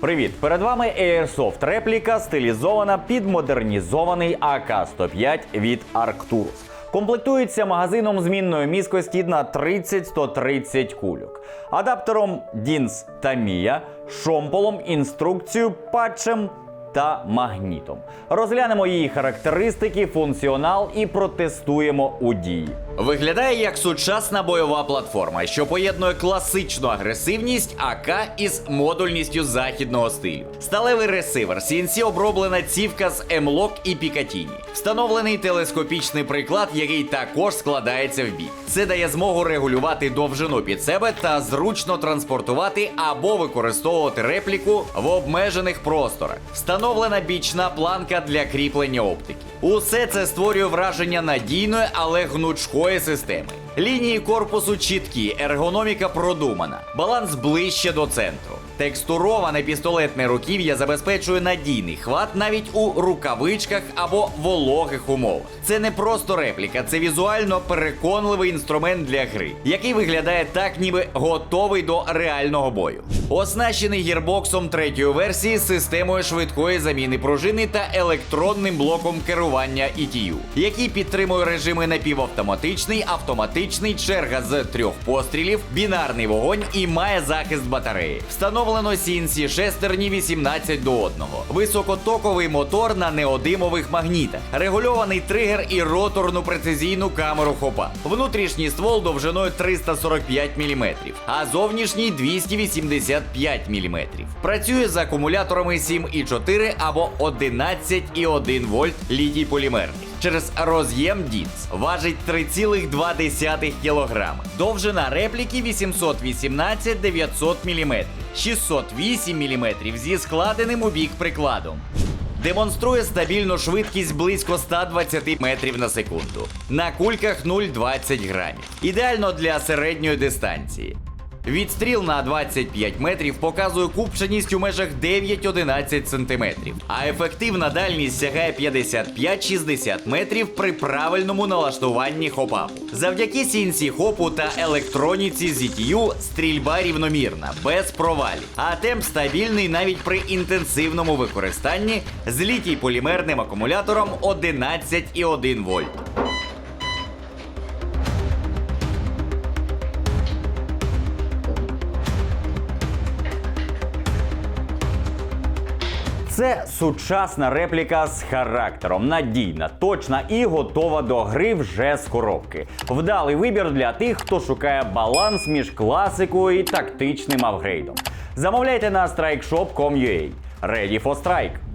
Привіт! Перед вами Airsoft репліка, стилізована під модернізований АК-105 від Arcturus. Комплектується магазином змінної міськості на 30-130 кульок, адаптером DINS Tamiya, шомполом, інструкцією, патчем та магнітом. Розглянемо її характеристики, функціонал і протестуємо у дії. Виглядає як сучасна бойова платформа, що поєднує класичну агресивність АК із модульністю західного стилю. Сталевий ресивер CNC оброблена цівка з M-Lock і Picatinny. Встановлений телескопічний приклад, який також складається в бік. Це дає змогу регулювати довжину під себе та зручно транспортувати або використовувати репліку в обмежених просторах. Встановлена бічна планка для кріплення оптики. Усе це створює враження надійної, але гнучкої системи. Лінії корпусу чіткі, ергономіка продумана, баланс ближче до центру. Текстуроване пістолетне руків'я забезпечує надійний хват навіть у рукавичках або вологих умовах. Це не просто репліка, це візуально переконливий інструмент для гри, який виглядає так, ніби готовий до реального бою. Оснащений гірбоксом третьої версії з системою швидкої заміни пружини та електронним блоком керування ETU, який підтримує режими напівавтоматичний, автоматичний, черга з трьох пострілів, бінарний вогонь і має захист батареї. Встановлено CNC шестерні 18 до 1. Високотоковий мотор на неодимових магнітах, регульований тригер і роторну прецизійну камеру хопа. Внутрішній ствол довжиною 345 мм, а зовнішній 285 мм. Працює з акумуляторами 7,4 або 11,1 вольт літій полімерних через роз'єм DINS. Важить 3,2 кг. Довжина репліки 818-900 мм, 608 мм зі складеним у бік прикладом. Демонструє стабільну швидкість близько 120 метрів на секунду. На кульках 0,20 грамів. Ідеально для середньої дистанції. Відстріл на 25 метрів показує купченість у межах 9-11 см, а ефективна дальність сягає 55-60 метрів при правильному налаштуванні хопапу. Завдяки CNC хопу та електроніці ZTU стрільба рівномірна, без провалів, а темп стабільний навіть при інтенсивному використанні з літій полімерним акумулятором 11,1 вольт. Це сучасна репліка з характером, надійна, точна і готова до гри вже з коробки. Вдалий вибір для тих, хто шукає баланс між класикою і тактичним апгрейдом. Замовляйте на strikeshop.com.ua. Ready for strike!